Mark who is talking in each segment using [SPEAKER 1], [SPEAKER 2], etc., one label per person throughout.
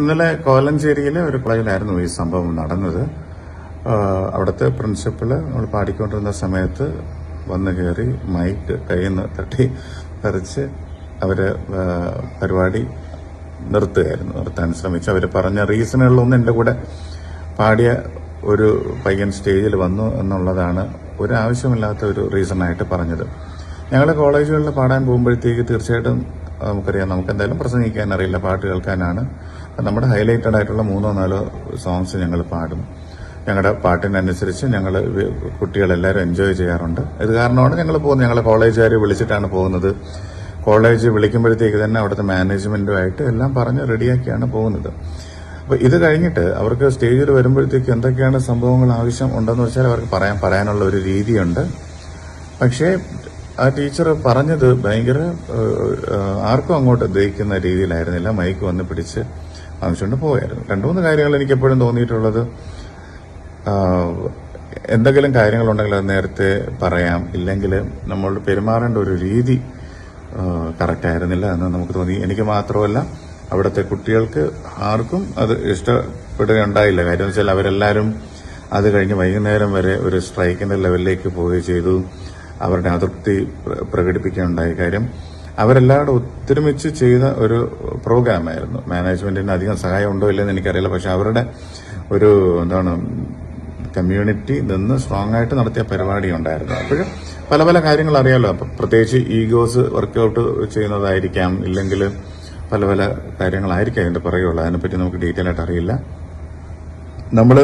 [SPEAKER 1] ഇന്നലെ കോലഞ്ചേരിയിലെ ഒരു കോളേജിലായിരുന്നു ഈ സംഭവം നടന്നത്. അവിടുത്തെ പ്രിൻസിപ്പൾ നമ്മൾ പാടിക്കൊണ്ടിരുന്ന സമയത്ത് വന്നു കയറി മൈക്ക് കയ്യിൽ നിന്ന് തട്ടി പറിച്ച് അവർ പരിപാടി നിർത്തുകയായിരുന്നു നിർത്താൻ ശ്രമിച്ചു. അവർ പറഞ്ഞ റീസണുകളിലൊന്നും എന്റെ കൂടെ പാടിയ ഒരു പയ്യൻ സ്റ്റേജിൽ വന്നു എന്നുള്ളതാണ് ഒരു ആവശ്യമില്ലാത്ത ഒരു റീസണായിട്ട് പറഞ്ഞത്. ഞങ്ങൾ കോളേജുകളിൽ പാടാൻ പോകുമ്പോഴത്തേക്ക് തീർച്ചയായിട്ടും നമുക്കറിയാം നമുക്ക് എന്തായാലും പ്രസംഗിക്കാൻ അറിയില്ല പാട്ട് കേൾക്കാനാണ്. നമ്മുടെ ഹൈലൈറ്റഡ് ആയിട്ടുള്ള മൂന്നോ നാലോ സോങ്സ് ഞങ്ങൾ പാടും. ഞങ്ങളുടെ പാട്ടിനനുസരിച്ച് ഞങ്ങൾ കുട്ടികളെല്ലാവരും എൻജോയ് ചെയ്യാറുണ്ട്. ഇത് കാരണമാണ് ഞങ്ങൾ പോകുന്നത്. ഞങ്ങൾ കോളേജുകാർ വിളിച്ചിട്ടാണ് പോകുന്നത്. കോളേജ് വിളിക്കുമ്പോഴത്തേക്ക് തന്നെ അവിടുത്തെ മാനേജ്മെന്റുമായിട്ട് എല്ലാം പറഞ്ഞ് റെഡിയാക്കിയാണ് പോകുന്നത്. അപ്പോൾ ഇത് കഴിഞ്ഞിട്ട് അവർക്ക് സ്റ്റേജിൽ വരുമ്പോഴത്തേക്ക് എന്തൊക്കെയാണ് സംഭവങ്ങൾ ആവശ്യം ഉണ്ടെന്ന് വെച്ചാൽ അവർക്ക് പറയാൻ പറയാനുള്ള ഒരു രീതിയുണ്ട്. പക്ഷേ ആ ടീച്ചർ പറഞ്ഞത് ഭയങ്കര ആർക്കും അങ്ങോട്ട് ദഹിക്കുന്ന രീതിയിലായിരുന്നില്ല. മൈക്ക് വന്ന് പിടിച്ച് വാങ്ങിച്ചുകൊണ്ട് പോയായിരുന്നു. രണ്ടു മൂന്ന് കാര്യങ്ങൾ എനിക്ക് എപ്പോഴും തോന്നിയിട്ടുള്ളത് എന്തെങ്കിലും കാര്യങ്ങളുണ്ടെങ്കിൽ അത് നേരത്തെ പറയാം. ഇല്ലെങ്കിൽ നമ്മൾ പെരുമാറേണ്ട ഒരു രീതി കറക്റ്റ് ആയിരുന്നില്ല എന്ന് നമുക്ക് തോന്നി. എനിക്ക് മാത്രമല്ല അവിടുത്തെ കുട്ടികൾക്ക് ആർക്കും അത് ഇഷ്ടപ്പെടുകയുണ്ടായില്ല. കാര്യം വെച്ചാൽ അവരെല്ലാവരും അത് കഴിഞ്ഞ് വൈകുന്നേരം വരെ ഒരു സ്ട്രൈക്കിന്റെ ലെവലിലേക്ക് പോവുകയും ചെയ്തു. അവരുടെ അതൃപ്തി പ്രകടിപ്പിക്കുകയുണ്ടായ കാര്യം. അവരെല്ലാവരും ഒത്തൊരുമിച്ച് ചെയ്ത ഒരു പ്രോഗ്രാമായിരുന്നു. മാനേജ്മെന്റിന് അധികം സഹായം ഉണ്ടോ ഇല്ലെന്ന് എനിക്കറിയില്ല. പക്ഷെ അവരുടെ ഒരു എന്താണ് കമ്മ്യൂണിറ്റി നിന്ന് സ്ട്രോങ് ആയിട്ട് നടത്തിയ പരിപാടി ഉണ്ടായിരുന്നു. അപ്പോഴും പല പല കാര്യങ്ങൾ അറിയാമല്ലോ അപ്പം പ്രത്യേകിച്ച് ഈഗോസ് വർക്കൗട്ട് ചെയ്യുന്നതായിരിക്കാം. ഇല്ലെങ്കിൽ പല പല കാര്യങ്ങളായിരിക്കാം അതിന്റെ പുറകെയുള്ളത്. അതിനെപ്പറ്റി നമുക്ക് ഡീറ്റെയിൽ ആയിട്ട് അറിയില്ല. നമ്മൾ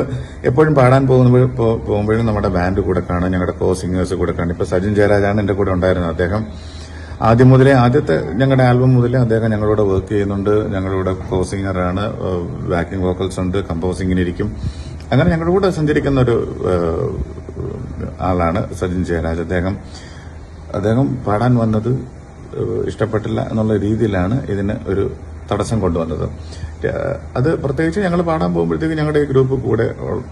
[SPEAKER 1] എപ്പോഴും പാടാൻ പോകുമ്പോൾ പോകുമ്പോഴും നമ്മുടെ ബാൻഡ് കൂടെ കാണും ഞങ്ങളുടെ കോ സിംഗേഴ്സ് കൂടെ കാണും. ഇപ്പോൾ സജിൻ ജയരാജാണ് എന്റെ കൂടെ ഉണ്ടായിരുന്നത്. അദ്ദേഹം ആദ്യം മുതലേ ആദ്യത്തെ ഞങ്ങളുടെ ആൽബം മുതലേ അദ്ദേഹം ഞങ്ങളോട് വർക്ക് ചെയ്യുന്നുണ്ട്. ഞങ്ങളുടെ കോ സിംഗറാണ് ബാക്കിംഗ് വോക്കൽസ് ഉണ്ട്. കമ്പോസിങ്ങിനിരിക്കും അങ്ങനെ ഞങ്ങളുടെ കൂടെ സഞ്ചരിക്കുന്ന ഒരു ആളാണ് സജിൻ ജയരാജ്. അദ്ദേഹം അദ്ദേഹം പാടാൻ വന്നത് ഇഷ്ടപ്പെട്ടില്ല എന്നുള്ള രീതിയിലാണ് ഇതിന് ഒരു തടസ്സം കൊണ്ടുവന്നത്. അത് പ്രത്യേകിച്ച് ഞങ്ങൾ പാടാൻ പോകുമ്പോഴത്തേക്ക് ഞങ്ങളുടെ ഗ്രൂപ്പ് കൂടെ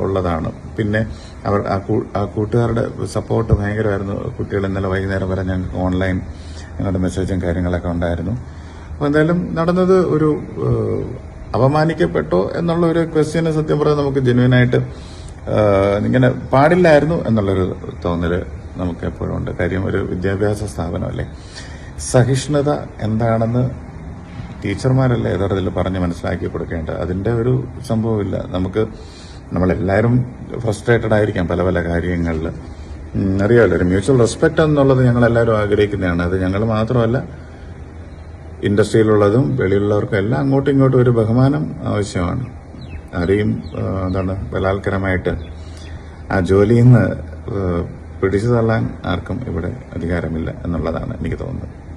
[SPEAKER 1] ഉള്ളതാണ്. പിന്നെ അവർ ആ കൂട്ടുകാരുടെ സപ്പോർട്ട് ഭയങ്കരമായിരുന്നു. കുട്ടികൾ ഇന്നലെ വൈകുന്നേരം വരെ ഞങ്ങൾക്ക് ഓൺലൈൻ ഞങ്ങളുടെ മെസ്സേജും കാര്യങ്ങളൊക്കെ ഉണ്ടായിരുന്നു. അപ്പോൾ എന്തായാലും നടന്നത് ഒരു അപമാനിക്കപ്പെട്ടോ എന്നുള്ള ഒരു ക്വസ്റ്റ്യന് സത്യം പറഞ്ഞാൽ നമുക്ക് ജെന്യൂനായിട്ട് ഇങ്ങനെ പാടില്ലായിരുന്നു എന്നുള്ളൊരു തോന്നൽ നമുക്ക് എപ്പോഴും ഉണ്ട്. കാര്യം ഒരു വിദ്യാഭ്യാസ സ്ഥാപനമല്ലേ? സഹിഷ്ണുത എന്താണെന്ന് ടീച്ചർമാരല്ലേ യഥാർത്ഥത്തിൽ പറഞ്ഞ് മനസ്സിലാക്കി കൊടുക്കേണ്ടത്? അതിന്റെ ഒരു സംഭവമില്ല. നമുക്ക് നമ്മളെല്ലാവരും ഫ്രസ്ട്രേറ്റഡ് ആയിരിക്കാം പല പല കാര്യങ്ങളിൽ. അറിയാമല്ലോ ഒരു മ്യൂച്വൽ റെസ്പെക്ട് എന്നുള്ളത് ഞങ്ങൾ എല്ലാവരും ആഗ്രഹിക്കുന്നതാണ്. അത് ഞങ്ങൾ മാത്രമല്ല ഇൻഡസ്ട്രിയിലുള്ളതും വെളിയിലുള്ളവർക്കും എല്ലാം അങ്ങോട്ടും ഇങ്ങോട്ടും ഒരു ബഹുമാനം ആവശ്യമാണ്. ആരെയും എന്താണ് ബലാത്കരമായിട്ട് ആ ജോലിയിൽ നിന്ന് പിടിച്ചു തള്ളാൻ ആർക്കും ഇവിടെ അധികാരമില്ല എന്നുള്ളതാണ് എനിക്ക് തോന്നുന്നത്.